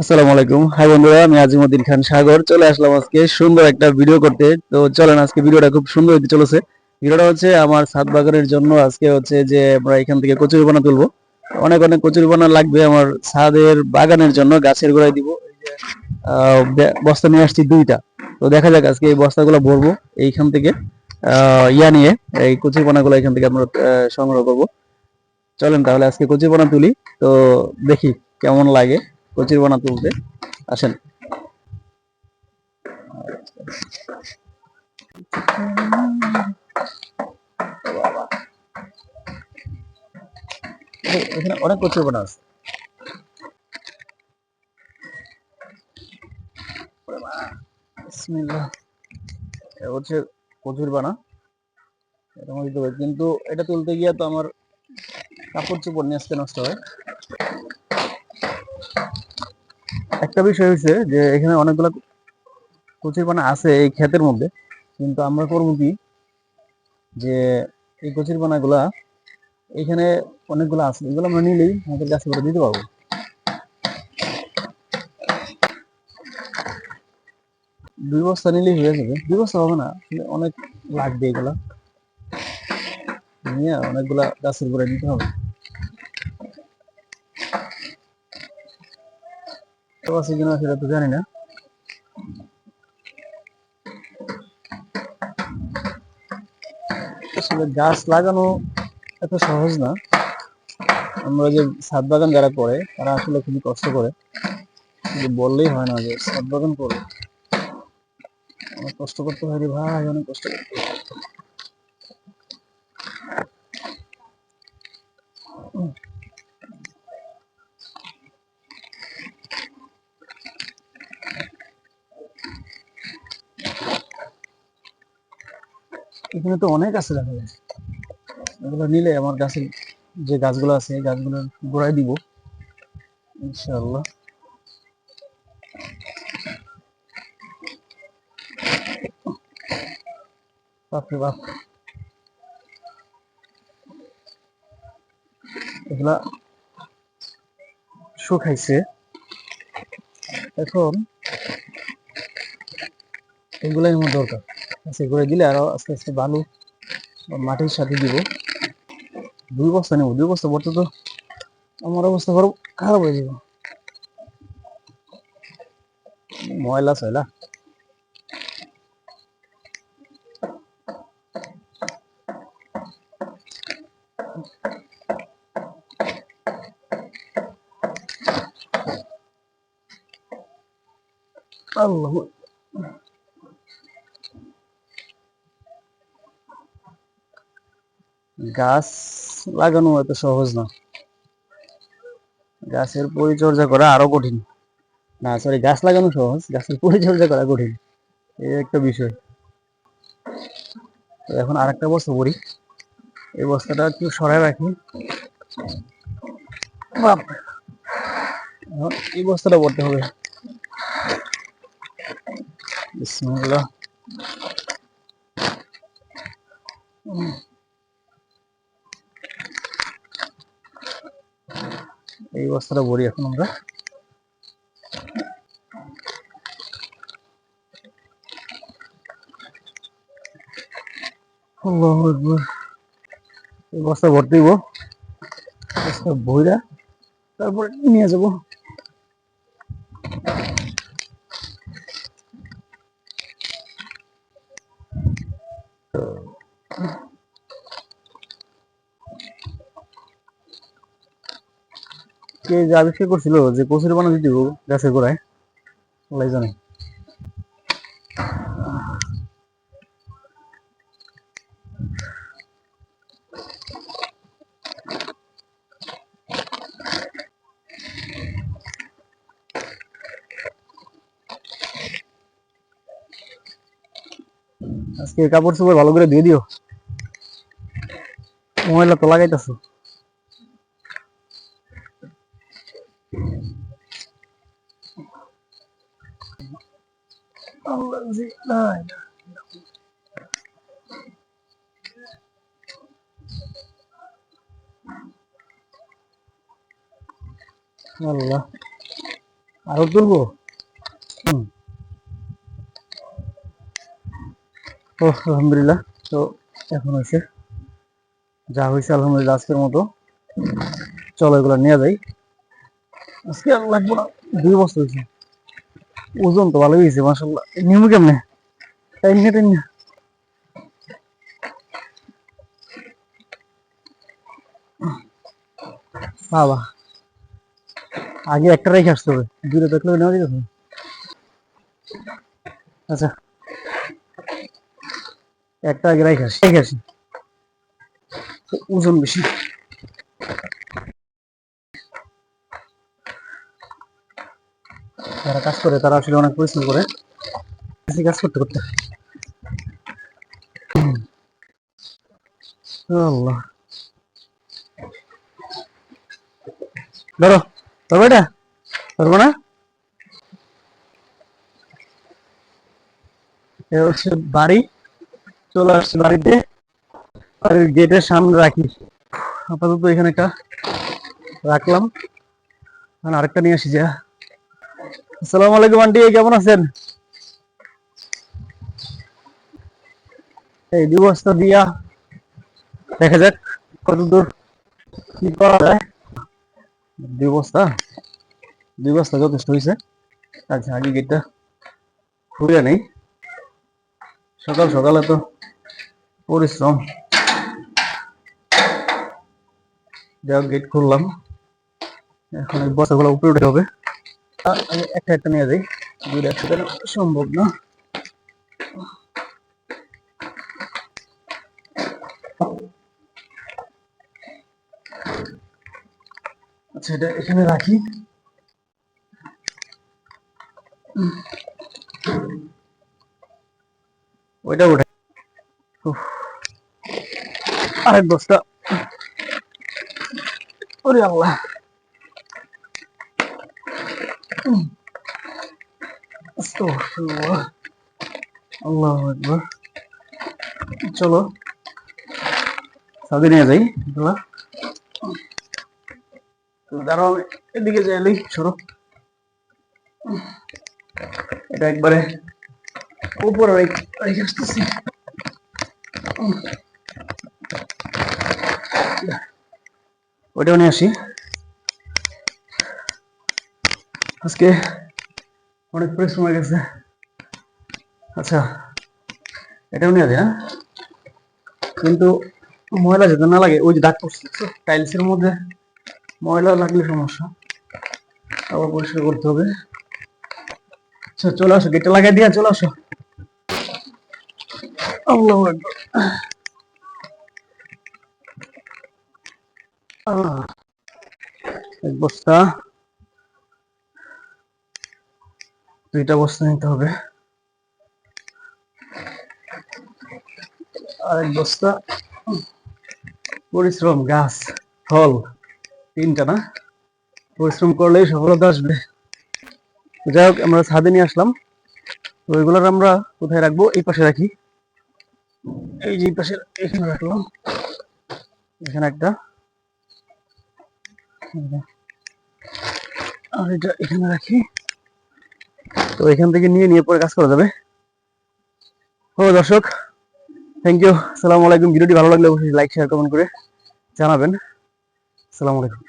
আসসালামু আলাইকুম। হাই বন্ধুরা, আমি আজিমুদ্দিন খান সাগর। চলে আসলাম আজকে সুন্দর একটা ভিডিও করতে। তো চলেন, আজকে ভিডিওটা খুব সুন্দর হতে চলেছে। ভিডিওটা হচ্ছে আমার ছাদ বাগানের জন্য আজকে হচ্ছে যে আমরা এখান থেকে কচুরিপানা তুলবো। অনেক অনেক কচুরিপানা লাগবে আমার ছাদের বাগানের জন্য। গাছের গোড়ায় দিব। বস্তা নিয়ে আসছি দুইটা। তো দেখা যাক আজকে এই বস্তাগুলো ভরবো এইখান থেকে। ইয়া নিয়ে এই কচুরিপানাগুলো এখান থেকে আমরা সংগ্রহ করব। চলেন তাহলে আজকে কচুরিপানা তুলি। তো দেখি কেমন লাগে। কচুরিপানা তুলতে। আসেন। এখানে অনেক কচুরিপানা আছে। হচ্ছে মধ্যে দিতে হবে। কিন্তু এটা তুলতে গিয়ে তো আমার কাপড় চোপড় নিয়ে আসতে নষ্ট হয়। একটা বিষয় হয়েছে যে এখানে অনেকগুলো কচুরিপানা আছে এই ক্ষেতের মধ্যে, কিন্তু আমরা করব কি যে এই কচুরিপানা গুলা এখানে অনেকগুলো আছে, এগুলো আমরা নিলেই আমাদের গাছে করে দিতে পারব। দুই বস্তা নিলেই হয়ে যাবে, দুই বস্তা হবে না অনেক লাগবে এগুলা। নিয়ে অনেকগুলা গাছের করে দিতে হবে। তো আছে কিনা সেটা তো জানি না। আসলে গাছ লাগানো এত সহজ না। আমরা যে ছাদ বাগান যারা করে, তারা আসলে খুবই কষ্ট করে। বললেই হয় না যে ছাদ বাগান করে। কষ্ট করতে হয় রে ভাই, অনেক কষ্ট করতে হয়। এখানে তো অনেক আছে দেখা যায়। এগুলো নিলে আমার গাছের যে গাছগুলো আছে, এই গাছগুলোর গোড়ায় দিব। ইনশাআল্লাহ। বাপরে বাপ। এগুলা শুকাইছে। এখন এগুলাই আমার দরকার। আচ্ছা করে দিলে আরও আস্তে আস্তে বালু মাটির সাথে দিব। দুই বস্তা নেব, দুই বস্তা ভরতে তো আমার অবস্থা বড় খারাপ হয়ে যাবে। ময়লা সয়লা আল্লাহ। গাছ লাগানো এত সহজ না। গাছের পরিচর্যা করা আরও কঠিন। না সরি গাছ লাগানো সহজ, গাছের পরিচর্যা করা কঠিন। এই একটা বিষয়। তো এখন আরেকটা বস্তা পড়ি। এই বস্তাটা একটু সরাই রাখি। বাপরে। এখন এই বস্তাটা পড়তে হবে। এই বস্তাটা ভরি এখন আমরা। এই বস্তা ভর্তি বস্তা ভইরা তারপরে নিয়ে যাব। কে যে আবিষ্কার করছিল যে কচুরি বানা দিতে গাছের গোড়ায় জানে। আজকে কাপড় চোপড় ভালো করে দিয়ে দিও। ময়লা তো লাগাইতেছো। আরও তুলবো। ও, আলহামদুলিল্লাহ। তো এখন হয়েছে যা হয়েছে, আলহামদুলিল্লাহ, আজকের মতো। চলো এগুলো নিয়ে যাই। আজকে লাগবো না, দুই বছর হয়েছে। ওজন তো ভালো হয়েছে মাসাল্লাহ নিমু কেমনে? টাইম নিয়ে বাবা। আগে একটা রেখে আসতে হবে দূরে দেখলে নেওয়া যেত। আচ্ছা। একটা আগে রেখে আসি রেখে আসি। ওজন বেশি। যারা কাজ করে, তারা আসলে অনেক পরিশ্রম করে। কাজ করতে করতে। ধরো, ধরবো এটা? ধরবো না? হচ্ছে বাড়ি। চলে আসছে বাড়িতে। বাড়ির গেটের সামনে রাখি। আপাতত এখানে একটা রাখলাম। আরেকটা নিয়ে আসি যা। আসসালামু আলাইকুম, আন্টি কেমন আছেন? এই ব্যবস্থা দিয়া দেখা যাক কতদূর কি করা যায়। দুই বস্তা যথেষ্ট হয়েছে। আচ্ছা আগে গেটটা খুলে নেই। সকাল সকালে তো পরিশ্রম। যাই গেট খুললাম। এখন এই বস্তাগুলো উপরে উঠে হবে। আমি একটা একটা নিয়ে যাই। দুইটা একসাথে সম্ভব না। আচ্ছা এটা এখানে রাখি। ওইটা উফ। আরেক বস্তা। ওরে আল্লাহ। আল্লাহু আকবার চলো সাথে নিয়ে যাই এগুলা দাঁড়াও এদিকে যাইলি সরো এটা একবারে উপরে রেখে আসতেছি ওইটাও নিয়ে আসি আজকে অনেক পরিশ্রম হয়ে গেছে। আচ্ছা এটাও নিয়ে যায় কিন্তু ময়লা যাতে না লাগে, ওই যে দাগ পড়ছে টাইলসের মধ্যে ময়লা লাগলে সমস্যা। আবার পরিষ্কার করতে হবে। আচ্ছা চলে আসো গেটটা লাগাই দিয়া চলে আসো। আল্লাহু এক বস্তা। দুইটা বস্তা নিতে হবে। আর এক বস্তা পরিশ্রম, গাছ, ফল, তিনটা না? পরিশ্রম করলেই সফলতা আসবে। যাই হোক, আমরা ছাদে নিয়ে আসলাম। তো ওইগুলোর আমরা কোথায় রাখব? এই পাশে রাখি। এই যে পাশে এখানে রাখলাম। এখানে একটা। আর এটা এখানে রাখি। তো এখান থেকে নিয়ে নিয়ে পরে কাজ করা যাবে। ও দর্শক থ্যাংক ইউ সালামু আলাইকুম। ভিডিওটি ভালো লাগলে অবশ্যই লাইক শেয়ার কমেন্ট করে জানাবেন। সালামু আলাইকুম।